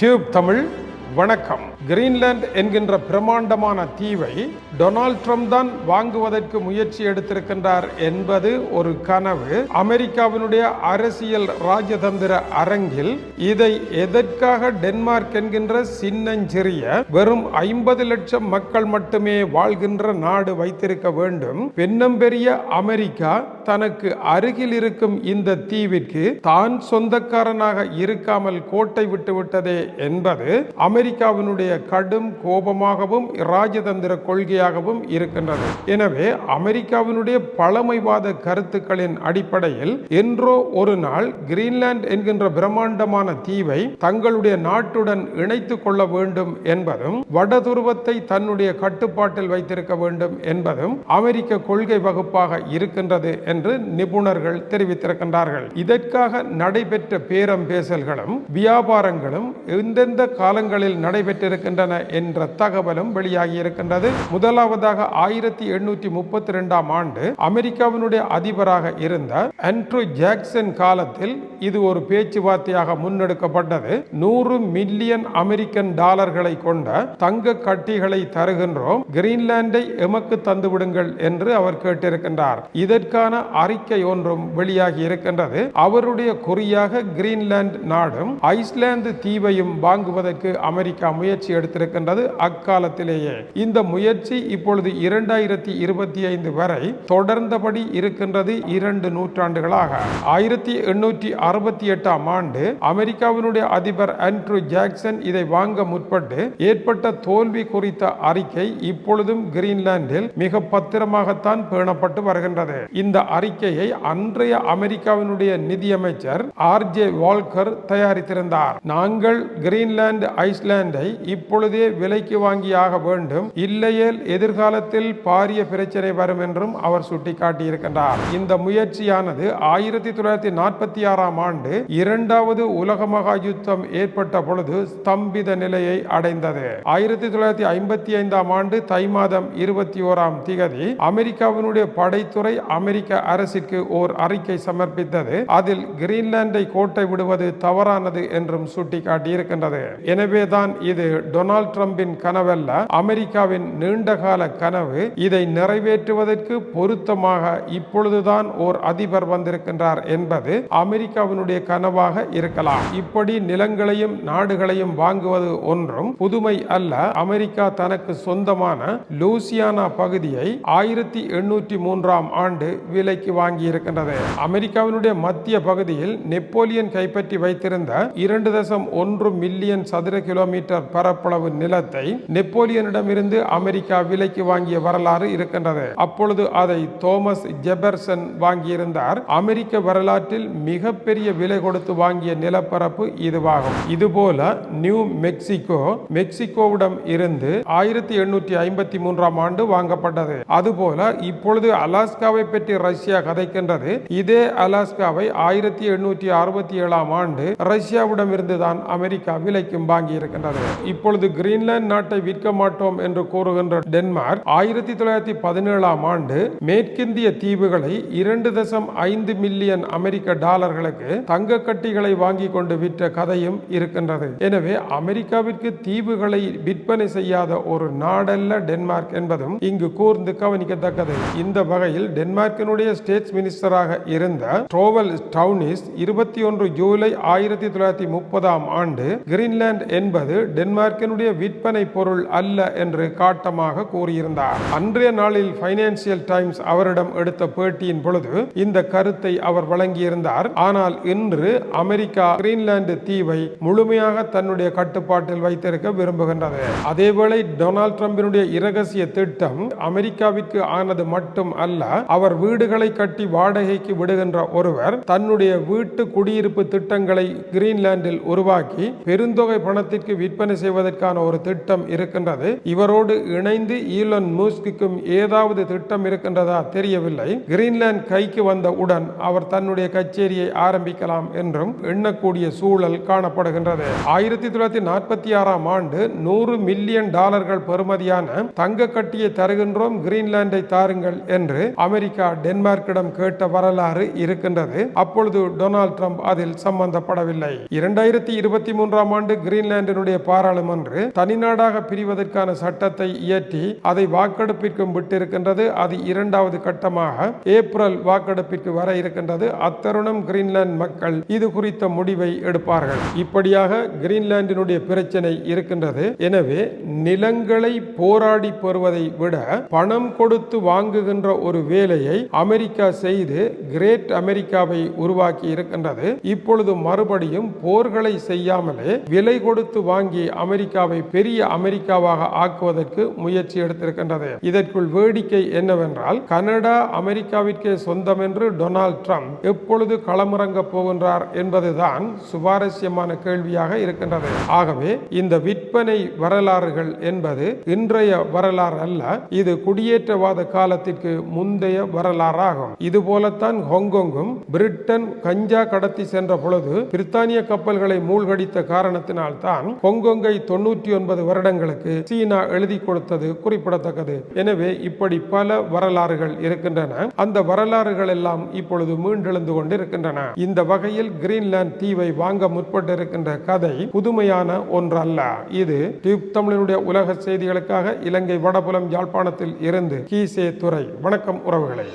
Tube Tamil வணக்கம். Greenland என்கின்ற பிரமாண்டமான தீவை டொனால்ட் ட்ரம்ப் தான் வாங்குவதற்கு முயற்சி எடுத்திருக்கின்றார் என்பது ஒரு கனவு. அமெரிக்காவினுடைய அரசியல் ராஜதந்திர அரங்கில் இதை எதற்காக டென்மார்க் என்கின்ற சின்னஞ்சிறிய வெறும் ஐம்பது லட்சம் மக்கள் மட்டுமே வாழ்கின்ற நாடு வைத்திருக்க வேண்டும். பெண்ணம்பெரிய அமெரிக்கா தனக்கு அருகில் இருக்கும் இந்த தீவிற்கு தான் சொந்தக்காரனாக இருக்காமல் கோட்டை விட்டுவிட்டதே என்பது அமெரிக்காவினுடைய கடும் கோபமாகவும் ராஜதந்திர கொள்கையாகவும் இருக்கின்றது. எனவே அமெரிக்காவினுடைய பழமைவாத கருத்துக்களின் அடிப்படையில் என்றோ ஒரு நாள் கிரீன்லாந்து என்கின்ற பிரம்மாண்டமான தீவை தங்களுடைய நாட்டுடன் இணைத்துக் கொள்ள வேண்டும் என்பதும் வடதுருவத்தை தன்னுடைய கட்டுப்பாட்டில் வைத்திருக்க வேண்டும் என்பதும் அமெரிக்க கொள்கை வகுப்பாக இருக்கின்றது என்று நிபுணர்கள் தெரிவித்திருக்கின்றார்கள். இதற்காக நடைபெற்ற பேரம் பேசல்களும் வியாபாரங்களும் எந்தெந்த காலங்களில் நடைபெற்றிருக்கின்றன என்ற தகவலும் வெளியாகி இருக்கின்றது முதலாவதாக ஆயிரத்தி எண்ணூற்றி முப்பத்தி ரெண்டாம் ஆண்டு அமெரிக்காவினுடைய அதிபராக இருந்த ஆண்ட்ரூ ஜாக்சன் காலத்தில் இது ஒரு பேச்சுவார்த்தையாக முன்னெடுக்கப்பட்டது. நூறு மில்லியன் அமெரிக்கன் டாலர்களை கொண்ட தங்க கட்டிகளை தருகின்றோம். கிரீன்லாண்டை எமக்கு தந்துவிடுங்கள் என்று அவர் கேட்டிருக்கின்றார். இதற்கான அறிக்கை ஒன்றும் வெளியாகி இருக்கின்றது. அவருடைய குறியாக கிரீன்லாந்து நாடும் ஐஸ்லாந்து தீவையும் வாங்குவதற்கு அமெரிக்கா முயற்சி எடுத்திருக்கின்றது அக்காலத்திலேயே. இந்த முயற்சி இப்பொழுது இரண்டாயிரத்தி இருபத்தி ஐந்து வரை தொடர்ந்தபடி இருக்கின்றது இரண்டு நூற்றாண்டுகளாக. ஆயிரத்தி எண்ணூற்றி அறுபத்தி எட்டாம் ஆண்டு அமெரிக்காவினுடைய அதிபர் ஆண்ட்ரூ ஜாக்சன் இதை வாங்க முற்பட்டு ஏற்பட்ட தோல்வி குறித்த அறிக்கை இப்பொழுதும் கிரீன்லாந்தில் மிக பத்திரமாகத்தான் பேணப்பட்டு வருகின்றது. இந்த அறிக்கையை அன்றைய அமெரிக்காவினுடைய நிதியமைச்சர் ஆர்ஜே வால்கர் தயாரித்திருந்தார். நாங்கள் கிரீன்லாந்து ஐஸ்லாண்டை இப்பொழுதே விலைக்கு வாங்கியாக வேண்டும். இல்லையேல் எதிர்காலத்தில் பாரிய பிரச்சனை வரும் என்றும் அவர் சுட்டிக்காட்டியிருக்கின்றார். இந்த முயற்சியானது ஆயிரத்தி தொள்ளாயிரத்தி நாற்பத்தி ஆறாம் ஆண்டு இரண்டாவது உலக மகா யுத்தம் ஏற்பட்ட பொழுது ஸ்தம்பித நிலையை அடைந்தது. ஆயிரத்தி தொள்ளாயிரத்தி ஐம்பத்தி ஐந்தாம் ஆண்டு தை மாதம் இருபத்தி ஓராம் திகதி அமெரிக்காவினுடைய படைத்துறை அமெரிக்க அரசிற்கு ஓர் அறிக்கை சமர்ப்பித்தது. அதில் கிரீன்லாந்தை கோட்டை விடுவது தவறானது என்றும் சுட்டிக்காட்டியிருக்கின்றது. எனவேதான் இது டொனால்ட் ட்ரம்பின் கனவல்ல அமெரிக்காவின் நீண்டகால கனவு. இதை நிறைவேற்றுவதற்கு பொருத்தமாக இப்பொழுதுதான் ஓர் அதிபர் வந்திருக்கின்றார் என்பது அமெரிக்காவினுடைய கனவாக இருக்கலாம். இப்படி நிலங்களையும் நாடுகளையும் வாங்குவது ஒன்றும் புதுமை அல்ல. அமெரிக்கா தனக்கு சொந்தமான லூசியானா பகுதியை ஆயிரத்தி எண்ணூற்றி மூன்றாம் ஆண்டு விலை விலைக்கு வாங்கி இருக்கின்றது அமெரிக்காவினுடைய மத்திய பகுதியில் நெப்போலியன் கைப்பற்றி வைத்திருந்த இரண்டு தசம் ஒன்று மில்லியன் சதுர கிலோமீட்டர் பரப்பளவு நிலத்தை நெப்போலியனிடமிருந்து அமெரிக்கா விலைக்கு வாங்கிய வரலாறு இருக்கின்றது. அப்பொழுது அதை தோமஸ் ஜெபர்சன் வாங்கியிருந்தார். அமெரிக்க வரலாற்றில் மிகப்பெரிய விலை கொடுத்து வாங்கிய நிலப்பரப்பு இதுவாகும். இதுபோல நியூ மெக்சிகோ மெக்சிகோவிடம் இருந்து ஆயிரத்தி எண்ணூற்றி ஐம்பத்தி மூன்றாம் ஆண்டு வாங்கப்பட்டது. அதுபோல இப்பொழுது அலாஸ்காவை பற்றி ரஷ்யா கதைக்கின்றது. இதே அலாஸ்காவை ஆயிரத்தி எண்ணூற்றி அறுபத்தி ஏழாம் ஆண்டு ரஷ்யாவிடம் இருந்துதான் அமெரிக்கா விலைக்கும் வாங்கி இருக்கின்றது இப்பொழுது கிரீன்லாந்து நாட்டை விற்க மாட்டோம் என்று கூறுகின்ற டென்மார்க் ஆயிரத்தி தொள்ளாயிரத்தி பதினேழாம் ஆண்டு மேற்கிந்திய தீவுகளை இரண்டு தசம் ஐந்து மில்லியன் அமெரிக்க டாலர்களுக்கு தங்க கட்டிகளை வாங்கி கொண்டு விற்ற கதையும் இருக்கின்றது. எனவே அமெரிக்காவிற்கு தீவுகளை விற்பனை செய்யாத ஒரு நாடல்ல டென்மார்க் என்பதும் இங்கு கூர்ந்து கவனிக்கத்தக்கது. இந்த வகையில் டென்மார்க்கினுடைய ஸ்டேட்ஸ் மினிஸ்டராக இருந்த ட்ரோவல் டவுனிஸ் இருபத்தி ஒன்று ஜூலை ஆயிரத்தி தொள்ளாயிரத்தி முப்பதாம் ஆண்டு கிரீன்லாந்து என்பது டென்மார்க்கினுடைய விற்பனை பொருள் அல்ல என்று காட்டமாக கூறியிருந்தார். அன்றைய நாளில் பைனான்சியல் டைம்ஸ் அவரிடம் எடுத்த பேட்டியின் பொழுது இந்த கருத்தை அவர் வழங்கியிருந்தார். ஆனால் இன்று அமெரிக்கா கிரீன்லாந்து தீவை முழுமையாக தன்னுடைய கட்டுப்பாட்டில் வைத்திருக்க விரும்புகின்றது. அதேவேளை டொனால்ட் ட்ரம்பினுடைய இரகசிய திட்டம் அமெரிக்காவிற்கு ஆனது மட்டும் அல்ல அவர் வீடுகள் கட்டி வாடகைக்கு விடுகின்ற ஒருவர் தன்னுடைய வீட்டு குடியிருப்பு திட்டங்களை கிரீன்லாந்தில் உருவாக்கி பெருந்தொகை பணத்திற்கு விற்பனை செய்வதற்கான ஒரு திட்டம் இருக்கின்றது. இவரோடு இணைந்து ஈலன் மூஸ்கிக்கும் ஏதாவது திட்டம் இருக்கின்றதா தெரியவில்லை. கிரீன்லாந்து கைக்கு வந்தவுடன் அவர் தன்னுடைய கச்சேரியை ஆரம்பிக்கலாம் என்றும் எண்ணக்கூடிய சூழல் காணப்படுகின்றது. ஆயிரத்தி தொள்ளாயிரத்தி நாற்பத்தி ஆறாம் ஆண்டு நூறு மில்லியன் டாலர்கள் பெறுமதியான தங்க கட்டியை தருகின்றோம் கிரீன்லாந்தை தாருங்கள் என்று அமெரிக்கா டென்மார்க் டென்மார்க்கிடம் கேட்ட வரலாறு இருக்கின்றது. அப்பொழுது டொனால்ட் ட்ரம்ப் அதில் சம்பந்தப்படவில்லை. இரண்டாயிரத்தி இருபத்தி மூன்றாம் ஆண்டு கிரீன்லாந்தினுடைய பாராளுமன்று தனிநாடாக பிரிவதற்கான சட்டத்தை இயற்றி அதை வாக்கெடுப்பிற்கும் விட்டிருக்கின்றது. அது இரண்டாவது கட்டமாக ஏப்ரல் வாக்கெடுப்பிற்கு வர இருக்கின்றது. அத்தருணம் கிரீன்லாந்து மக்கள் இது குறித்த முடிவை எடுப்பார்கள். இப்படியாக கிரீன்லாந்தினுடைய பிரச்சனை இருக்கின்றது. எனவே நிலங்களை போராடி பெறுவதை விட பணம் கொடுத்து வாங்குகின்ற ஒரு வேலையை அமெரிக்க செய்து கிரேட் அமெரிக்காவை உருவாக்கி இருக்கின்றது. இப்பொழுது மறுபடியும் போர்களை செய்யாமலே விலை கொடுத்து வாங்கி அமெரிக்காவை பெரிய அமெரிக்காவாக ஆக்குவதற்கு முயற்சி எடுத்திருக்கின்றது. இதற்குள் வேடிக்கை என்னவென்றால் கனடா அமெரிக்காவிற்கே சொந்தம் என்று டொனால்ட் ட்ரம்ப் எப்பொழுது களமிறங்க போகின்றார் என்பதுதான் சுவாரஸ்யமான கேள்வியாக இருக்கின்றது. ஆகவே இந்த விற்பனை வரலாறுகள் என்பது இன்றைய வரலாறு அல்ல இது குடியேற்றவாத காலத்திற்கு முந்தைய ஆகும். இது போலத்தான் ஹாங்காங்கும் பிரிட்டன் கஞ்சா கடத்தி சென்ற பொழுது பிரித்தானிய கப்பல்களை மூழ்கடித்த காரணத்தினால் தான் ஹாங்காங்கை தொன்னூற்றி ஒன்பது வருடங்களுக்கு சீனா எழுதி கொடுத்தது குறிப்பிடத்தக்கது. எனவே இப்படி பல வரலாறுகள் இருக்கின்றன. அந்த வரலாறுகள் எல்லாம் இப்பொழுது மீண்டெழுந்து கொண்டிருக்கின்றன. இந்த வகையில் கிரீன்லாந்து தீவை வாங்க முற்பட்டிருக்கின்ற கதை புதுமையான ஒன்றல்ல. இது டியூப் தமிழனுடைய உலக செய்திகளுக்காக இலங்கை வடபுலம் யாழ்ப்பாணத்தில் இருந்து கீசே துறை வணக்கம் உறவுகளே.